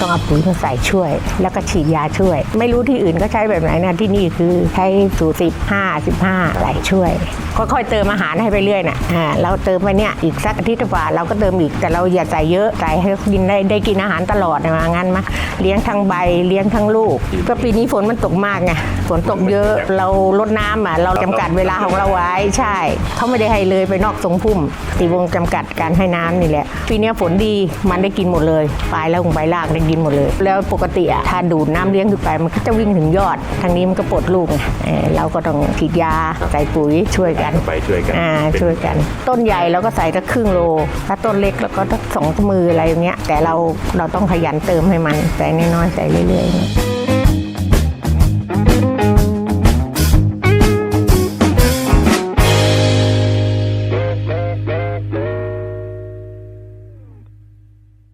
ต้องเอาปุ๋ยมาใส่ช่วย แล้วก็ฉีดยาช่วย ไม่รู้ที่อื่นก็ใช้แบบไหนนะที่นี่คือใช้สูตรสิบห้าสิบห้าใส่ช่วย ค่อยๆเติมอาหารให้ไปเรื่อยน่ะอ่าเราเติมไปเนี่ยอีกสักอาทิตย์กว่าเราก็เติมอีกแต่เราอย่าใส่เยอะใส่ให้เขากินได้ได้กินอาหารตลอดนะว่างั้นมะเลี้ยงทั้งใบเลี้ยงทั้งลูกก็ปีนี้ฝนมันตกมากไงฝนตกเยอะเราลดน้ำอะเราจำกัดเวลาของเราไว้ใช่เขาไม่ได้ให้เลยไปนอกทรงพุ่ม ตีวงจำกัดการให้น้ำนี่แหละ ปีนี้ฝนดีมันได้กินหมดเลยปลายแล้วลงใบรากได้กินหมดเลย แล้วปกติอะถ้าดูดน้ำเลี้ยงขึ้นไปมันก็จะวิ่งถึงยอด ทางนี้มันก็ปลดลูกไงเออเราก็ต้องฉีดยาใส่ปุ๋ยช่วยกันไปช่วยกันอ่าช่วยกัน ต้นใหญ่เราก็ใส่สักครึ่งโล ถ้าต้นเล็กเราก็สักสองมืออะไรอย่างเงี้ยแต่เราเราต้องขยันเติมให้มันใส่น้อยๆใส่เรื่อยๆ